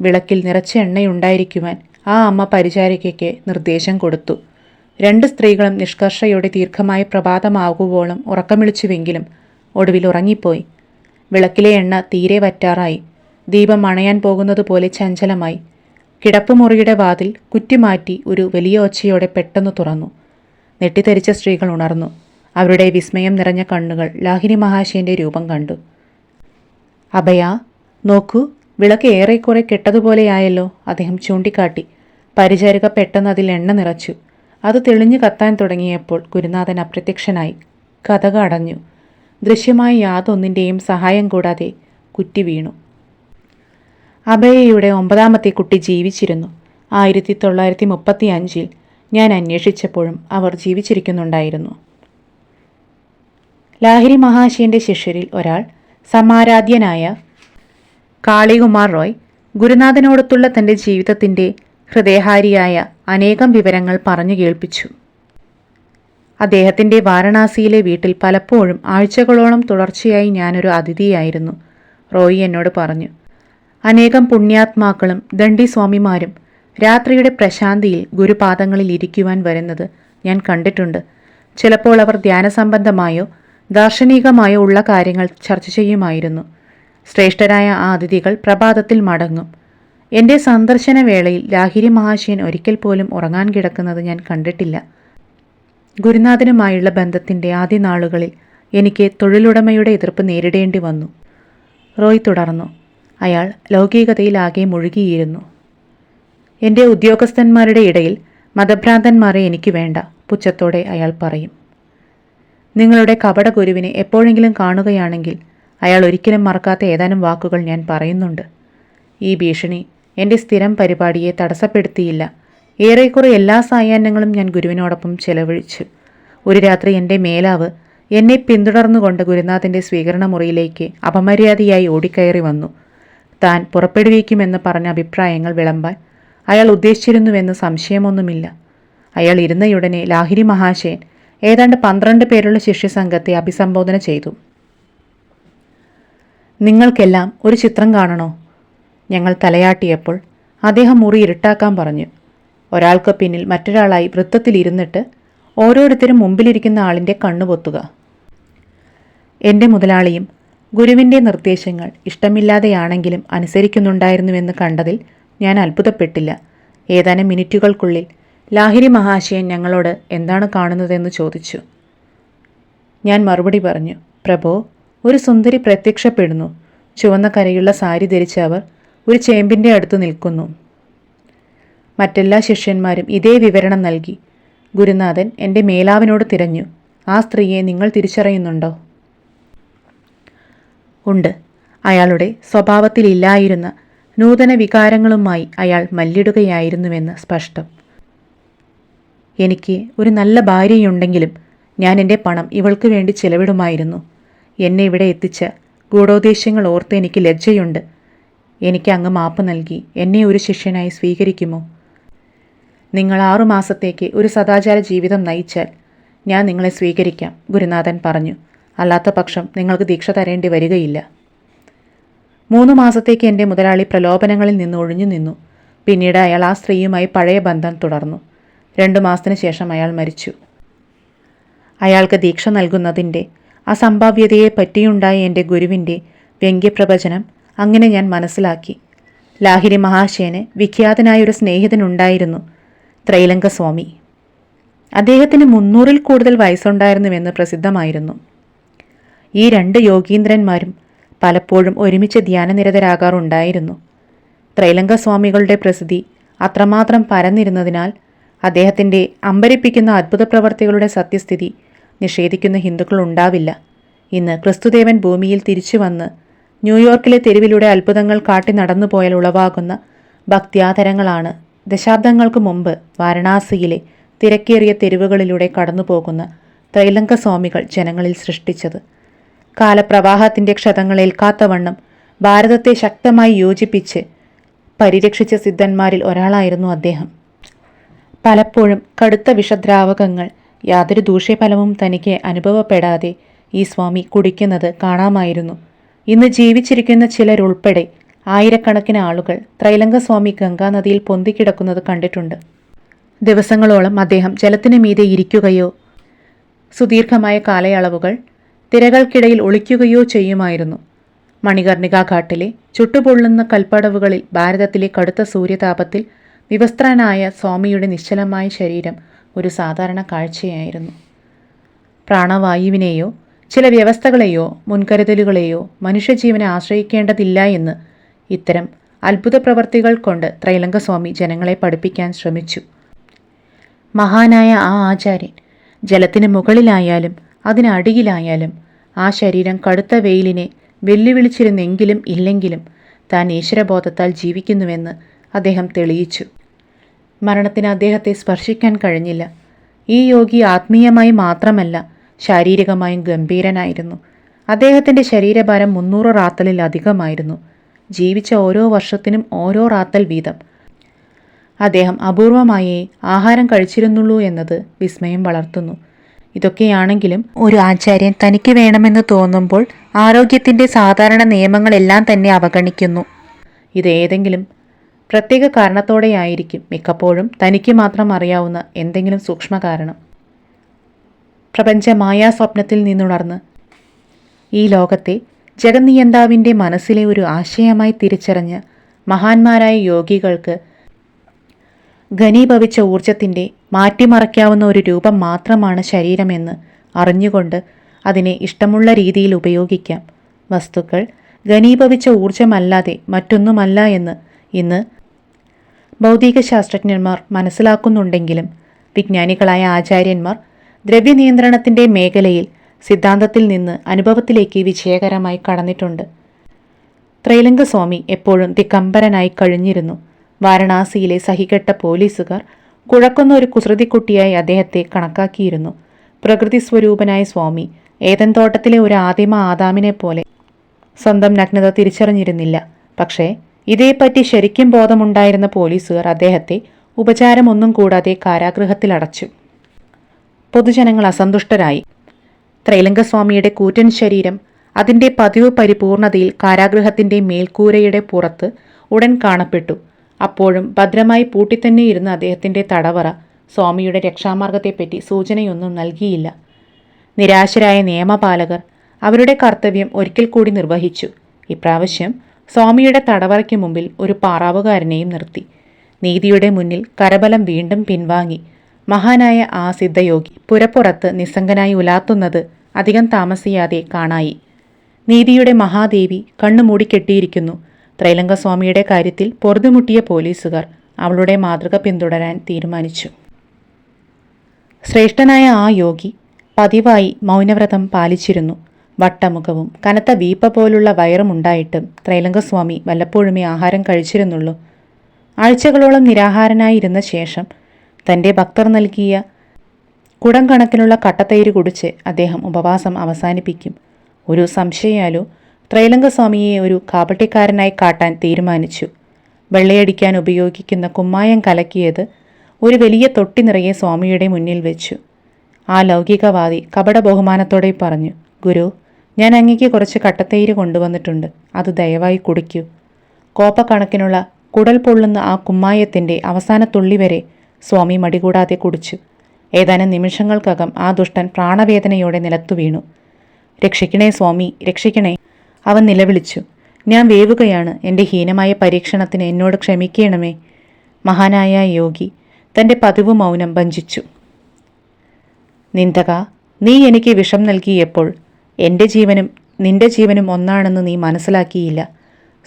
വിളക്കിൽ നിറച്ച എണ്ണയുണ്ടായിരിക്കുവാൻ ആ അമ്മ പരിചാരികയ്ക്ക് നിർദ്ദേശം കൊടുത്തു. രണ്ട് സ്ത്രീകളും നിഷ്കർഷയോടെ ദീർഘമായ പ്രഭാതമാകുവോളം ഉറക്കമിളിച്ചുവെങ്കിലും ഒടുവിൽ ഉറങ്ങിപ്പോയി. വിളക്കിലെ എണ്ണ തീരെ വറ്റാറായി. ദീപം അണയാൻ പോകുന്നതുപോലെ ചഞ്ചലമായി. കിടപ്പുമുറിയുടെ വാതിൽ കുറ്റിമാറ്റി ഒരു വലിയ ഒച്ചയോടെ പെട്ടെന്ന് തുറന്നു. നെട്ടിത്തെരിച്ച സ്ത്രീകൾ ഉണർന്നു. അവരുടെ വിസ്മയം നിറഞ്ഞ കണ്ണുകൾ ലാഹിനി മഹാശയന്റെ രൂപം കണ്ടു. അഭയ നോക്കൂ വിളക്ക് ഏറെക്കുറെ കെട്ടതുപോലെയായല്ലോ അദ്ദേഹം ചൂണ്ടിക്കാട്ടി. പരിചാരിക പെട്ടെന്ന് അതിൽ എണ്ണ നിറച്ചു. അത് തെളിഞ്ഞു കത്താൻ തുടങ്ങിയപ്പോൾ ഗുരുനാഥൻ അപ്രത്യക്ഷനായി കഥക അടഞ്ഞു ദൃശ്യമായ യാതൊന്നിന്റെയും സഹായം കൂടാതെ കുറ്റി വീണു. അഭയയുടെ ഒമ്പതാമത്തെ കുട്ടി ജീവിച്ചിരുന്നു. ആയിരത്തി തൊള്ളായിരത്തി മുപ്പത്തി അഞ്ചിൽ ഞാൻ അന്വേഷിച്ചപ്പോഴും അവർ ജീവിച്ചിരിക്കുന്നുണ്ടായിരുന്നു. ലാഹിരി മഹാശയന്റെ ശിഷ്യരിൽ ഒരാൾ സമാരാധ്യനായ കാളികുമാർ റോയ് ഗുരുനാഥനോടൊത്തുള്ള തന്റെ ജീവിതത്തിന്റെ ഹൃദയഹാരിയായ അനേകം വിവരങ്ങൾ പറഞ്ഞു കേൾപ്പിച്ചു. അദ്ദേഹത്തിന്റെ വാരണാസിയിലെ വീട്ടിൽ പലപ്പോഴും ആഴ്ചകളോളം തുടർച്ചയായി ഞാനൊരു അതിഥിയായിരുന്നു. റോയി എന്നോട് പറഞ്ഞു അനേകം പുണ്യാത്മാക്കളും ദണ്ഡിസ്വാമിമാരും രാത്രിയുടെ പ്രശാന്തിയിൽ ഗുരുപാദങ്ങളിൽ ഇരിക്കുവാൻ വരുന്നത് ഞാൻ കണ്ടിട്ടുണ്ട്. ചിലപ്പോൾ അവർ ധ്യാനസംബന്ധമായോ ദാർശനികമായോ ഉള്ള കാര്യങ്ങൾ ചർച്ച ചെയ്യുമായിരുന്നു. ശ്രേഷ്ഠരായ ആ അതിഥികൾ പ്രഭാതത്തിൽ മടങ്ങും. എന്റെ സന്ദർശന വേളയിൽ ലാഹിരി മഹാശയൻ ഒരിക്കൽ പോലും ഉറങ്ങാൻ കിടക്കുന്നത് ഞാൻ കണ്ടിട്ടില്ല. ഗുരുനാഥനുമായുള്ള ബന്ധത്തിന്റെ ആദ്യ നാളുകളിൽ എനിക്ക് തൊഴിലുടമയുടെ എതിർപ്പ് നേരിടേണ്ടി വന്നു. റോയ് തുടർന്നു. അയാൾ ലൗകികതയിലാകെ മുഴുകിയിരുന്നു. എന്റെ ഉദ്യോഗസ്ഥന്മാരുടെ ഇടയിൽ മതഭ്രാന്തന്മാരെ എനിക്ക് വേണ്ട പുച്ഛത്തോടെ അയാൾ പറയും. നിങ്ങളുടെ കപട ഗുരുവിനെ എപ്പോഴെങ്കിലും കാണുകയാണെങ്കിൽ അയാൾ ഒരിക്കലും മറക്കാത്ത ഏതാനും വാക്കുകൾ ഞാൻ പറയുന്നുണ്ട്. ഈ ഭീഷണി എന്റെ സ്ഥിരം പരിപാടിയെ തടസ്സപ്പെടുത്തിയില്ല. ഏറെക്കുറെ എല്ലാ സായാഹ്നങ്ങളും ഞാൻ ഗുരുവിനോടൊപ്പം ചെലവഴിച്ചു. ഒരു രാത്രി എന്റെ മേലാവ് എന്നെ പിന്തുടർന്നുകൊണ്ട് ഗുരുനാഥന്റെ സ്വീകരണ മുറിയിലേക്ക് അപമര്യാദയായി ഓടിക്കയറി വന്നു. താൻ പുറപ്പെടുവിക്കുമെന്ന് പറഞ്ഞ അഭിപ്രായങ്ങൾ വിളമ്പാൻ അയാൾ ഉദ്ദേശിച്ചിരുന്നുവെന്ന് സംശയമൊന്നുമില്ല. അയാൾ ഇരുന്നയുടനെ ലാഹിരി മഹാശയൻ ഏതാണ്ട് പന്ത്രണ്ട് പേരുള്ള ശിഷ്യസംഘത്തെ അഭിസംബോധന ചെയ്തു. നിങ്ങൾക്കെല്ലാം ഒരു ചിത്രം കാണണോ? ഞങ്ങൾ തലയാട്ടിയപ്പോൾ അദ്ദേഹം മുറി ഇരുട്ടാക്കാൻ പറഞ്ഞു. ഒരാൾക്ക് പിന്നിൽ മറ്റൊരാളായി വൃത്തത്തിലിരുന്നിട്ട് ഓരോരുത്തരും മുമ്പിലിരിക്കുന്ന ആളിന്റെ കണ്ണുപൊത്തുക എന്റെ മുതലാളിയും ഗുരുവിന്റെ നിർദ്ദേശങ്ങൾ ഇഷ്ടമില്ലാതെയാണെങ്കിലും അനുസരിക്കുന്നുണ്ടായിരുന്നുവെന്ന് കണ്ടതിൽ ഞാൻ അത്ഭുതപ്പെട്ടില്ല. ഏതാനും മിനിറ്റുകൾക്കുള്ളിൽ ലാഹിരി മഹാശയൻ ഞങ്ങളോട് എന്താണ് കാണുന്നതെന്ന് ചോദിച്ചു. ഞാൻ മറുപടി പറഞ്ഞു പ്രഭോ ഒരു സുന്ദരി പ്രത്യക്ഷപ്പെടുന്നു. ചുവന്ന കരയുള്ള സാരി ധരിച്ച അവർ ഒരു ചേമ്പിന്റെ അടുത്ത് നിൽക്കുന്നു. മറ്റെല്ലാ ശിഷ്യന്മാരും ഇതേ വിവരണം നൽകി. ഗുരുനാഥൻ എന്റെ മേലാവിനോട് തിരഞ്ഞു. ആ സ്ത്രീയെ നിങ്ങൾ തിരിച്ചറിയുന്നുണ്ടോ? ഉണ്ട്. അയാളുടെ സ്വഭാവത്തിലില്ലായിരുന്ന നൂതന വികാരങ്ങളുമായി അയാൾ മല്ലിടുകയായിരുന്നുവെന്ന് സ്പഷ്ടം. എനിക്ക് ഒരു നല്ല ഭാര്യയുണ്ടെങ്കിലും ഞാൻ എന്റെ പണം ഇവൾക്ക് വേണ്ടി ചെലവിടുമായിരുന്നു. എന്നെ ഇവിടെ എത്തിച്ച ഗൂഢോദ്ദേശ്യങ്ങൾ ഓർത്ത് എനിക്ക് ലജ്ജയുണ്ട്. എനിക്ക് അങ്ങ് മാപ്പ് നൽകി എന്നെ ഒരു ശിഷ്യനായി സ്വീകരിക്കുമോ? നിങ്ങൾ ആറുമാസത്തേക്ക് ഒരു സദാചാര ജീവിതം നയിച്ചാൽ ഞാൻ നിങ്ങളെ സ്വീകരിക്കാം ഗുരുനാഥൻ പറഞ്ഞു. അല്ലാത്ത പക്ഷം നിങ്ങൾക്ക് ദീക്ഷ തരേണ്ടി വരികയില്ല. മൂന്ന് മാസത്തേക്ക് എന്റെ മുതലാളി പ്രലോഭനങ്ങളിൽ നിന്ന് ഒഴിഞ്ഞു നിന്നു. പിന്നീട് അയാൾ ആ സ്ത്രീയുമായി പഴയ ബന്ധം തുടർന്നു. രണ്ടു മാസത്തിന് ശേഷം അയാൾ മരിച്ചു. അയാൾക്ക് ദീക്ഷ നൽകുന്നതിന്റെ അസംഭാവ്യതയെ പറ്റിയുണ്ടായ എന്റെ ഗുരുവിന്റെ വ്യംഗ്യപ്രവചനം അങ്ങനെ ഞാൻ മനസ്സിലാക്കി. ലാഹിരി മഹാശയന് വിഖ്യാതനായ ഒരു സ്നേഹിതനുണ്ടായിരുന്നു. ത്രൈലംഗസ്വാമി അദ്ദേഹത്തിന് മുന്നൂറിൽ കൂടുതൽ വയസ്സുണ്ടായിരുന്നുവെന്ന് പ്രസിദ്ധമായിരുന്നു. ഈ രണ്ട് യോഗീന്ദ്രന്മാരും പലപ്പോഴും ഒരുമിച്ച് ധ്യാനനിരതരാകാറുണ്ടായിരുന്നു. ത്രൈലങ്കസ്വാമികളുടെ പ്രസിദ്ധി അത്രമാത്രം പരന്നിരുന്നതിനാൽ അദ്ദേഹത്തിന്റെ അമ്പരിപ്പിക്കുന്ന അത്ഭുത പ്രവർത്തികളുടെ സത്യസ്ഥിതി നിഷേധിക്കുന്ന ഹിന്ദുക്കൾ ഉണ്ടാവില്ല. ഇന്ന് ക്രിസ്തുദേവൻ ഭൂമിയിൽ തിരിച്ചു വന്ന് ന്യൂയോർക്കിലെ തെരുവിലൂടെ അത്ഭുതങ്ങൾ കാട്ടി നടന്നുപോയാൽ ഉളവാകുന്ന ഭക്ത്യാതരങ്ങളാണ് ദശാബ്ദങ്ങൾക്ക് മുമ്പ് വാരണാസിയിലെ തിരക്കേറിയ തെരുവുകളിലൂടെ കടന്നുപോകുന്ന ത്രൈലങ്ക സ്വാമികൾ ജനങ്ങളിൽ സൃഷ്ടിച്ചത്. കാലപ്രവാഹത്തിന്റെ ക്ഷതങ്ങളേൽക്കാത്തവണ്ണം ഭാരതത്തെ ശക്തമായി യോജിപ്പിച്ച് പരിരക്ഷിച്ച സിദ്ധന്മാരിൽ ഒരാളായിരുന്നു അദ്ദേഹം. പലപ്പോഴും കടുത്ത വിഷദ്രാവകങ്ങൾ യാതൊരു ദൂഷ്യഫലവും തനിക്ക് അനുഭവപ്പെടാതെ ഈ സ്വാമി കുടിക്കുന്നത് കാണാമായിരുന്നു. ഇന്ന് ജീവിച്ചിരിക്കുന്ന ചിലരുൾപ്പെടെ ആയിരക്കണക്കിന് ആളുകൾ ത്രൈലങ്കസ്വാമി ഗംഗാനദിയിൽ പൊന്തിക്കിടക്കുന്നത് കണ്ടിട്ടുണ്ട്. ദിവസങ്ങളോളം അദ്ദേഹം ജലത്തിന് മീതെ ഇരിക്കുകയോ സുദീർഘമായ കാലയളവുകൾ തിരകൾക്കിടയിൽ ഒളിക്കുകയോ ചെയ്യുമായിരുന്നു. മണികർണിക ഘാട്ടിലെ ചുട്ടുപൊള്ളുന്ന കൽപ്പടവുകളിൽ ഭാരതത്തിലെ കടുത്ത സൂര്യതാപത്തിൽ വിവസ്ത്രനായ സ്വാമിയുടെ നിശ്ചലമായ ശരീരം ഒരു സാധാരണ കാഴ്ചയായിരുന്നു. പ്രാണവായുവിനെയോ ചില വ്യവസ്ഥകളെയോ മുൻകരുതലുകളെയോ മനുഷ്യജീവനെ ആശ്രയിക്കേണ്ടതില്ല എന്ന് ഇത്തരം അത്ഭുത പ്രവർത്തികൾ കൊണ്ട് ത്രൈലംഗസ്വാമി ജനങ്ങളെ പഠിപ്പിക്കാൻ ശ്രമിച്ചു. മഹാനായ ആ ആചാര്യൻ ജലത്തിന് മുകളിലായാലും അതിനടിയിലായാലും ആ ശരീരം കടുത്ത വെയിലിനെ വെല്ലുവിളിച്ചിരുന്നെങ്കിലും ഇല്ലെങ്കിലും താൻ ഈശ്വരബോധത്താൽ ജീവിക്കുന്നുവെന്ന് അദ്ദേഹം തെളിയിച്ചു. മരണത്തിന് അദ്ദേഹത്തെ സ്പർശിക്കാൻ കഴിഞ്ഞില്ല. ഈ യോഗി ആത്മീയമായി മാത്രമല്ല ശാരീരികമായും ഗംഭീരനായിരുന്നു. അദ്ദേഹത്തിന്റെ ശരീരഭാരം മുന്നൂറ് റാത്തലിൽ അധികമായിരുന്നു ജീവിച്ച ഓരോ വർഷത്തിനും ഓരോ റാത്തൽ വീതം. അദ്ദേഹം അപൂർവമായേ ആഹാരം കഴിച്ചിരുന്നുള്ളൂ എന്നത് വിസ്മയം വളർത്തുന്നു. ഇതൊക്കെയാണെങ്കിലും ഒരു ആചാര്യൻ തനിക്ക് വേണമെന്ന് തോന്നുമ്പോൾ ആരോഗ്യത്തിന്റെ സാധാരണ നിയമങ്ങളെല്ലാം തന്നെ അവഗണിക്കുന്നു. ഇത് ഏതെങ്കിലും പ്രത്യേക കാരണത്തോടെയായിരിക്കും മിക്കപ്പോഴും തനിക്ക് മാത്രം അറിയാവുന്ന എന്തെങ്കിലും സൂക്ഷ്മ കാരണം. പ്രപഞ്ച മായാസ്വപ്നത്തിൽ നിന്നുണർന്ന് ഈ ലോകത്തെ ജഗന്നിയന്താവിന്റെ മനസ്സിലെ ഒരു ആശയമായി തിരിച്ചറിഞ്ഞ് മഹാന്മാരായ യോഗികൾക്ക് ഘനീഭവിച്ച ഊർജത്തിന്റെ മാറ്റിമറയ്ക്കാവുന്ന ഒരു രൂപം മാത്രമാണ് ശരീരമെന്ന് അറിഞ്ഞുകൊണ്ട് അതിനെ ഇഷ്ടമുള്ള രീതിയിൽ ഉപയോഗിക്കാം. വസ്തുക്കൾ ഘനീഭവിച്ച ഊർജമല്ലാതെ മറ്റൊന്നുമല്ല എന്ന് ഇന്ന് ഭൗതിക ശാസ്ത്രജ്ഞന്മാർ മനസ്സിലാക്കുന്നുണ്ടെങ്കിലും വിജ്ഞാനികളായ ആചാര്യന്മാർ ദ്രവ്യനിയന്ത്രണത്തിന്റെ മേഖലയിൽ സിദ്ധാന്തത്തിൽ നിന്ന് അനുഭവത്തിലേക്ക് വിജയകരമായി കടന്നിട്ടുണ്ട്. ത്രൈലംഗസ്വാമി എപ്പോഴും ദിഗംബരനായി കഴിഞ്ഞിരുന്നു. വാരണാസിയിലെ സഹികെട്ട പോലീസുകാർ കുഴക്കുന്ന ഒരു കുസൃതിക്കുട്ടിയായി അദ്ദേഹത്തെ കണക്കാക്കിയിരുന്നു. പ്രകൃതി സ്വരൂപനായ സ്വാമി ഏതൻ തോട്ടത്തിലെ ഒരു ആദിമ ആദാമിനെ പോലെ സ്വന്തം നഗ്നത തിരിച്ചറിഞ്ഞിരുന്നില്ല. പക്ഷേ ഇതേപ്പറ്റി ശരിക്കും ബോധമുണ്ടായിരുന്ന പോലീസുകാർ അദ്ദേഹത്തെ ഉപചാരമൊന്നും കൂടാതെ കാരാഗൃഹത്തിലടച്ചു. പൊതുജനങ്ങൾ അസന്തുഷ്ടരായി. ത്രൈലംഗസ്വാമിയുടെ കൂറ്റൻ ശരീരം അതിന്റെ പതിവ് പരിപൂർണതയിൽ കാരാഗൃഹത്തിന്റെ മേൽക്കൂരയുടെ പുറത്ത് ഉടൻ കാണപ്പെട്ടു. അപ്പോഴും ഭദ്രമായി പൂട്ടിത്തന്നെ ഇരുന്ന അദ്ദേഹത്തിന്റെ തടവറ സ്വാമിയുടെ രക്ഷാമാർഗത്തെപ്പറ്റി സൂചനയൊന്നും നൽകിയില്ല. നിരാശരായ നിയമപാലകർ അവരുടെ കർത്തവ്യം ഒരിക്കൽ കൂടി നിർവഹിച്ചു. ഇപ്രാവശ്യം സ്വാമിയുടെ തടവറയ്ക്ക് മുമ്പിൽ ഒരു പാറാവുകാരനെയും നിർത്തി. നീതിയുടെ മുന്നിൽ കരബലം വീണ്ടും പിൻവാങ്ങി. മഹാനായ ആ സിദ്ധയോഗി പുരപ്പുറത്ത് നിസ്സംഗനായി ഉലാത്തുന്നത് അധികം താമസിയാതെ കാണായി. നീതിയുടെ മഹാദേവി കണ്ണു മൂടിക്കെട്ടിയിരിക്കുന്നു ത്രൈലംഗസ്വാമിയുടെ കാര്യത്തിൽ പൊറുതുമുട്ടിയ പോലീസുകാർ അവളുടെ മാതൃക പിന്തുടരാൻ തീരുമാനിച്ചു. ശ്രേഷ്ഠനായ ആ യോഗി പതിവായി മൗനവ്രതം പാലിച്ചിരുന്നു. വട്ടമുഖവും കനത്ത വീപ്പ പോലുള്ള വയറും ഉണ്ടായിട്ടും ത്രൈലംഗസ്വാമി വല്ലപ്പോഴുമേ ആഹാരം കഴിച്ചിരുന്നുള്ളൂ. ആഴ്ചകളോളം നിരാഹാരനായിരുന്ന ശേഷം തന്റെ ഭക്തർ നൽകിയ കുടം കണക്കിനുള്ള കട്ടത്തൈര് കുടിച്ച് അദ്ദേഹം ഉപവാസം അവസാനിപ്പിക്കും. ഒരു സംശയാലോ ത്രൈലംഗസ്വാമിയെ ഒരു കാപട്യക്കാരനായി കാട്ടാൻ തീരുമാനിച്ചു. വെള്ളയടിക്കാൻ ഉപയോഗിക്കുന്ന കുമ്മായം കലക്കിയത് ഒരു വലിയ തൊട്ടി നിറയെ സ്വാമിയുടെ മുന്നിൽ വെച്ചു. ആ ലൗകികവാദി കപട ബഹുമാനത്തോടെ പറഞ്ഞു ഗുരു ഞാൻ അങ്ങേക്ക് കുറച്ച് കട്ടത്തൈര് കൊണ്ടുവന്നിട്ടുണ്ട്. അത് ദയവായി കുടിക്കൂ. കോപ്പക്കണക്കിനുള്ള കുടൽ പൊള്ളുന്ന ആ കുമ്മായത്തിന്റെ അവസാന തുള്ളി വരെ സ്വാമി മടികൂടാതെ കുടിച്ചു. ഏതാനും നിമിഷങ്ങൾക്കകം ആ ദുഷ്ടൻ പ്രാണവേദനയോടെ നിലത്തു വീണു. രക്ഷിക്കണേ സ്വാമി രക്ഷിക്കണേ. അവൻ നിലവിളിച്ചു. ഞാൻ വേവുകയാണ്. എന്റെ ഹീനമായ പരീക്ഷണത്തിന് എന്നോട് ക്ഷമിക്കണമേ. മഹാനായ യോഗി തന്റെ പതിവ് മൗനം ഭഞ്ചിച്ചു നിന്ദക നീ എനിക്ക് വിഷം നൽകിയപ്പോൾ എന്റെ ജീവനും നിന്റെ ജീവനും ഒന്നാണെന്ന് നീ മനസ്സിലാക്കിയില്ല.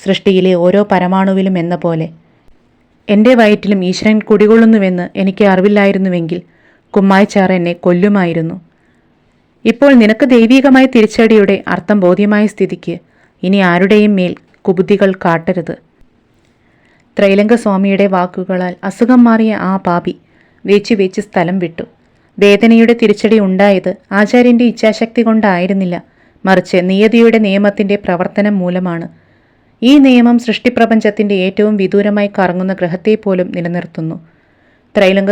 സൃഷ്ടിയിലെ ഓരോ പരമാണുവിലും എന്ന പോലെ എന്റെ വയറ്റിലും ഈശ്വരൻ കുടികൊള്ളുന്നുവെന്ന് എനിക്ക് അറിവില്ലായിരുന്നുവെങ്കിൽ കുമ്മായിച്ചാറ് എന്നെ കൊല്ലുമായിരുന്നു. ഇപ്പോൾ നിനക്ക് ദൈവീകമായ തിരിച്ചടിയുടെ അർത്ഥം ബോധ്യമായ സ്ഥിതിക്ക് ഇനി ആരുടെയും മേൽ കുബുദ്ധികൾ കാട്ടരുത്. ത്രൈലംഗ സ്വാമിയുടെ വാക്കുകളാൽ അസുഖം മാറിയ ആ പാപി വേച്ചു വേച്ച് സ്ഥലം വിട്ടു. വേദനയുടെ തിരിച്ചടി ഉണ്ടായത് ആചാര്യന്റെ ഇച്ഛാശക്തി കൊണ്ടായിരുന്നില്ല. മറിച്ച് നിയതിയുടെ നിയമത്തിന്റെ പ്രവർത്തനം മൂലമാണ്. ഈ നിയമം സൃഷ്ടിപ്രപഞ്ചത്തിന്റെ ഏറ്റവും വിദൂരമായി കറങ്ങുന്ന ഗ്രഹത്തെ പോലും നിലനിർത്തുന്നു. ത്രൈലംഗ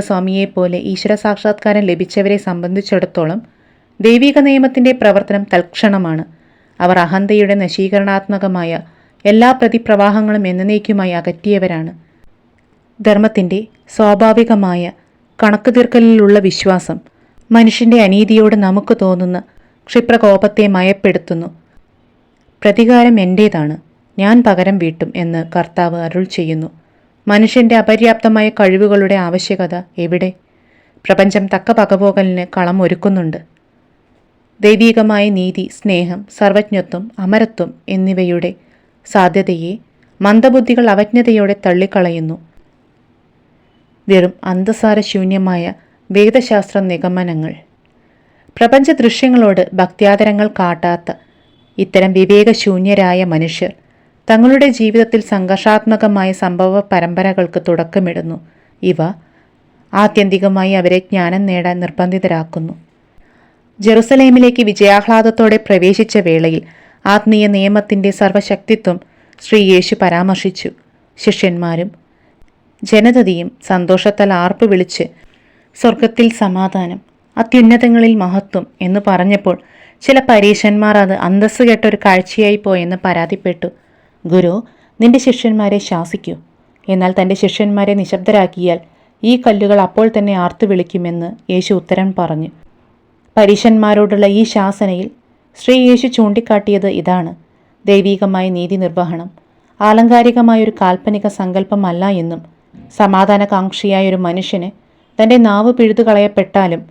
പോലെ ഈശ്വര സാക്ഷാത്കാരം ലഭിച്ചവരെ സംബന്ധിച്ചിടത്തോളം ദൈവിക നിയമത്തിന്റെ പ്രവർത്തനം തൽക്ഷണമാണ്. അവർ അഹന്തയുടെ നശീകരണാത്മകമായ എല്ലാ പ്രതിപ്രവാഹങ്ങളും എന്നേക്കുമായി അകറ്റിയവരാണ്. ധർമ്മത്തിന്റെ സ്വാഭാവികമായ കണക്ക് തീർക്കലിലുള്ള വിശ്വാസം മനുഷ്യന്റെ അനീതിയോട് നമുക്ക് തോന്നുന്ന ക്ഷിപ്രകോപത്തെ മയപ്പെടുത്തുന്നു. പ്രതികാരം എന്റേതാണ് ഞാൻ പകരം വീട്ടും എന്ന് കർത്താവ് അരുൾ ചെയ്യുന്നു. മനുഷ്യന്റെ അപര്യാപ്തമായ കഴിവുകളുടെ ആവശ്യകത എവിടെ? പ്രപഞ്ചം തക്ക പകപോകലിന് കളം ഒരുക്കുന്നുണ്ട്. ദൈവീകമായ നീതി സ്നേഹം സർവജ്ഞത്വം അമരത്വം എന്നിവയുടെ സാധ്യതയെ മന്ദബുദ്ധികൾ അവജ്ഞതയോടെ തള്ളിക്കളയുന്നു. വെറും അന്തസാരശൂന്യമായ വേദശാസ്ത്ര നിഗമനങ്ങൾ. പ്രപഞ്ച ദൃശ്യങ്ങളോട് ഭക്ത്യാദരങ്ങൾ കാട്ടാത്ത ഇത്തരം വിവേകശൂന്യരായ മനുഷ്യർ തങ്ങളുടെ ജീവിതത്തിൽ സംഘർഷാത്മകമായ സംഭവ പരമ്പരകൾക്ക് തുടക്കമിടുന്നു. ഇവ ആത്യന്തികമായി അവരെ ജ്ഞാനം നേടാൻ നിർബന്ധിതരാക്കുന്നു. ജെറുസലേമിലേക്ക് വിജയാഹ്ലാദത്തോടെ പ്രവേശിച്ച വേളയിൽ ആത്മീയ നിയമത്തിന്റെ സർവശക്തിത്വം ശ്രീ യേശു പരാമർശിച്ചു. ശിഷ്യന്മാരും ജനതയും സന്തോഷത്താൽ ആർപ്പ് വിളിച്ച് സ്വർഗത്തിൽ സമാധാനം അത്യുന്നതങ്ങളിൽ മഹത്വം എന്ന് പറഞ്ഞപ്പോൾ ചില പരീശന്മാർ അത് അന്തസ്സുകെട്ടൊരു കാഴ്ചയായി പോയെന്ന് പരാതിപ്പെട്ടു. ഗുരു നിന്റെ ശിഷ്യന്മാരെ ശാസിക്കൂ. എന്നാൽ തന്റെ ശിഷ്യന്മാരെ നിശബ്ദരാക്കിയാൽ ഈ കല്ലുകൾ അപ്പോൾ തന്നെ ആർത്തു വിളിക്കുമെന്ന് യേശു ഉത്തരം പറഞ്ഞു. പരീശന്മാരോടുള്ള ഈ ശാസനയിൽ ശ്രീ യേശു ചൂണ്ടിക്കാട്ടിയത് ഇതാണ്. ദൈവീകമായ നീതി നിർവഹണം. ആലങ്കാരികമായൊരു കാൽപ്പനിക സങ്കല്പമല്ല എന്നും സമാധാനകാംക്ഷിയായ ഒരു മനുഷ്യന് തന്റെ നാവ് പിഴുതുകളയപ്പെട്ടാലും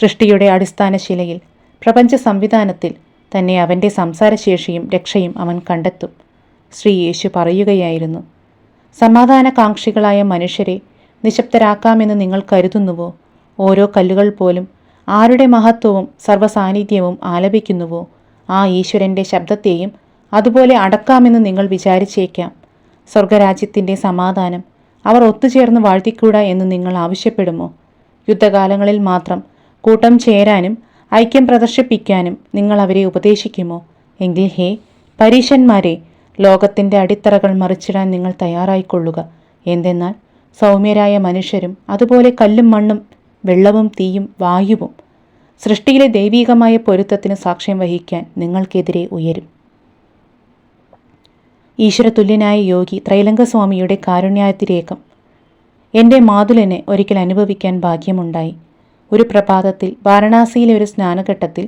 സൃഷ്ടിയുടെ അടിസ്ഥാനശിലയിൽ പ്രപഞ്ച സംവിധാനത്തിൽ തന്നെ അവന്റെ സംസാരശേഷിയും രക്ഷയും അവൻ കണ്ടെത്തും. ശ്രീ യേശു പറയുകയായിരുന്നു സമാധാനകാംക്ഷികളായ മനുഷ്യരെ നിശബ്ദരാക്കാമെന്ന് നിങ്ങൾ കരുതുന്നുവോ? ഓരോ കല്ലുകൾ പോലും ആരുടെ മഹത്വവും സർവസാന്നിധ്യവും ആലപിക്കുന്നുവോ? ആ ഈശ്വരന്റെ ശബ്ദത്തെയും അതുപോലെ അടക്കാമെന്ന് നിങ്ങൾ വിചാരിച്ചേക്കാം. സ്വർഗരാജ്യത്തിന്റെ സമാധാനം അവർ ഒത്തുചേർന്ന് വാഴ്ത്തിക്കൂടാ എന്ന് നിങ്ങൾ ആവശ്യപ്പെടുമോ? യുദ്ധകാലങ്ങളിൽ മാത്രം കൂട്ടം ചേരാനും ഐക്യം പ്രദർശിപ്പിക്കാനും നിങ്ങൾ അവരെ ഉപദേശിക്കുമോ? എങ്കിൽ ഹേ പരീശന്മാരെ ലോകത്തിന്റെ അടിത്തറകൾ മറിച്ചിടാൻ നിങ്ങൾ തയ്യാറായിക്കൊള്ളുക. എന്തെന്നാൽ സൗമ്യരായ മനുഷ്യരും അതുപോലെ കല്ലും മണ്ണും വെള്ളവും തീയും വായുവും സൃഷ്ടിയിലെ ദൈവീകമായ പൊരുത്തത്തിന് സാക്ഷ്യം വഹിക്കാൻ നിങ്ങൾക്കെതിരെ ഉയരും. ഈശ്വരതുല്യനായ യോഗി ത്രൈലംഗസ്വാമിയുടെ കാരുണ്യാതിരേകം എന്റെ മാതുലനെ ഒരിക്കൽ അനുഭവിക്കാൻ ഭാഗ്യമുണ്ടായി. ഒരു പ്രഭാതത്തിൽ വാരണാസിയിലെ ഒരു സ്നാനഘട്ടത്തിൽ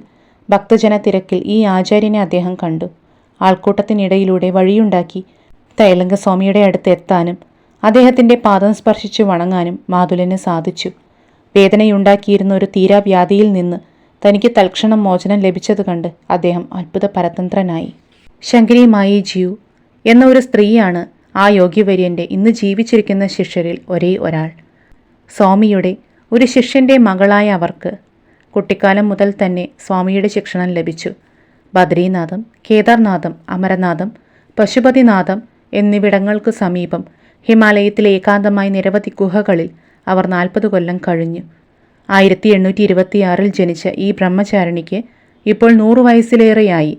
ഭക്തജന തിരക്കിൽ ഈ ആചാര്യനെ അദ്ദേഹം കണ്ടു. ആൾക്കൂട്ടത്തിനിടയിലൂടെ വഴിയുണ്ടാക്കി തൈലങ്കസ്വാമിയുടെ അടുത്ത് എത്താനും അദ്ദേഹത്തിന്റെ പാദം സ്പർശിച്ചു വണങ്ങാനും മാതുലന് സാധിച്ചു. വേദനയുണ്ടാക്കിയിരുന്ന ഒരു തീരാവ്യാധിയിൽ നിന്ന് തനിക്ക് തൽക്ഷണം മോചനം ലഭിച്ചത് കണ്ട് അദ്ദേഹം അത്ഭുത പരതന്ത്രനായി ശങ്കരി മായി ജിയു എന്ന ഒരു സ്ത്രീയാണ് ആ യോഗ്യവര്യന്റെ ഇന്ന് ജീവിച്ചിരിക്കുന്ന ശിഷ്യരിൽ ഒരേ ഒരാൾ. സ്വാമിയുടെ ഒരു ശിഷ്യന്റെ മകളായ അവർക്ക് കുട്ടിക്കാലം മുതൽ തന്നെ സ്വാമിയുടെ ശിക്ഷണം ലഭിച്ചു. ബദ്രീനാഥം കേദാർനാഥം അമരനാഥം പശുപതിനാഥം എന്നിവിടങ്ങൾക്ക് സമീപം ഹിമാലയത്തിലെ ഏകാന്തമായ നിരവധി ഗുഹകളിൽ അവർ നാൽപ്പത് കൊല്ലം കഴിഞ്ഞു. ആയിരത്തി എണ്ണൂറ്റി ഇരുപത്തിയാറിൽ ജനിച്ച ഈ ബ്രഹ്മചാരിണിക്ക് ഇപ്പോൾ നൂറ് വയസ്സിലേറെയായി.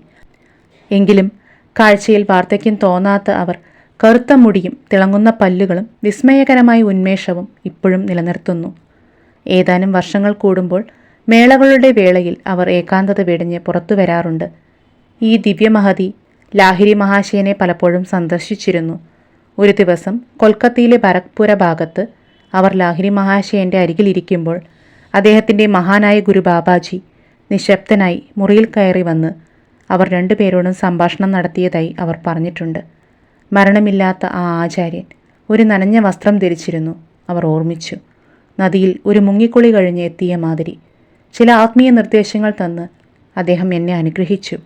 എങ്കിലും കാഴ്ചയിൽ വാർദ്ധക്യം തോന്നാത്ത അവർ കറുത്ത മുടിയും തിളങ്ങുന്ന പല്ലുകളും വിസ്മയകരമായ ഉന്മേഷവും ഇപ്പോഴും നിലനിർത്തുന്നു. ഏതാനും വർഷങ്ങൾ കൂടുമ്പോൾ മേളകളുടെ വേളയിൽ അവർ ഏകാന്തത വെടിഞ്ഞ് പുറത്തു വരാറുണ്ട്. ഈ ദിവ്യമഹതി ലാഹിരി മഹാശയനെ പലപ്പോഴും സന്ദർശിച്ചിരുന്നു. ഒരു ദിവസം കൊൽക്കത്തയിലെ ബരക്പുര ഭാഗത്ത് അവർ ലാഹിരി മഹാശയന്റെ അരികിലിരിക്കുമ്പോൾ അദ്ദേഹത്തിന്റെ മഹാനായ ഗുരു ബാബാജി നിശബ്ദനായി മുറിയിൽ കയറി വന്ന് അവർ രണ്ടുപേരോടും സംഭാഷണം നടത്തിയതായി അവർ പറഞ്ഞിട്ടുണ്ട്. മരണമില്ലാത്ത ആ ആചാര്യൻ ഒരു നനഞ്ഞ വസ്ത്രം ധരിച്ചിരുന്നു. അവർ ഓർമ്മിച്ചു. നദിയിൽ ഒരു മുങ്ങിക്കുളി കഴിഞ്ഞ് എത്തിയ മാതിരി ചില ആത്മീയ നിർദ്ദേശങ്ങൾ തന്ന് അദ്ദേഹം എന്നെ അനുഗ്രഹിച്ചു.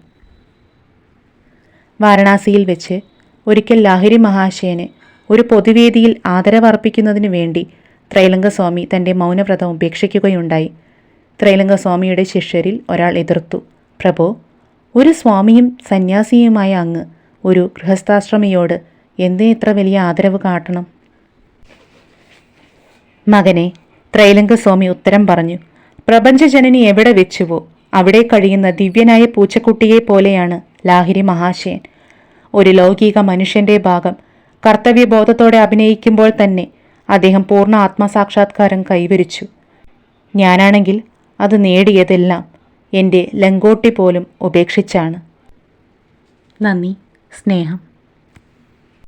വാരണാസിയിൽ വെച്ച് ഒരിക്കൽ ലാഹിരി മഹാശയന് ഒരു പൊതുവേദിയിൽ ആദരവർപ്പിക്കുന്നതിനു വേണ്ടി ത്രൈലംഗസ്വാമി തന്റെ മൗനവ്രതം ഉപേക്ഷിക്കുകയുണ്ടായി. ത്രൈലംഗസ്വാമിയുടെ ശിഷ്യരിൽ ഒരാൾ എതിർത്തു. പ്രഭോ ഒരു സ്വാമിയും സന്യാസിയുമായ അങ്ങ് ഒരു ഗൃഹസ്ഥാശ്രമിയോട് എന്തേ ഇത്ര വലിയ ആദരവ് കാട്ടണം? മകനെ ത്രൈലംഗസ്വാമി ഉത്തരം പറഞ്ഞു പ്രപഞ്ചജനനി എവിടെ വെച്ചുവോ അവിടെ കഴിയുന്ന ദിവ്യനായ പൂച്ചക്കുട്ടിയെ പോലെയാണ് ലാഹിരി മഹാശയൻ. ഒരു ലൗകിക മനുഷ്യന്റെ ഭാഗം കർത്തവ്യബോധത്തോടെ അഭിനയിക്കുമ്പോൾ തന്നെ അദ്ദേഹം പൂർണ ആത്മസാക്ഷാത്കാരം കൈവരിച്ചു. ഞാനാണെങ്കിൽ അത് നേടിയതെല്ലാം എന്റെ ലങ്കോട്ടി പോലും ഉപേക്ഷിച്ചാണ്. നന്ദി സ്നേഹം.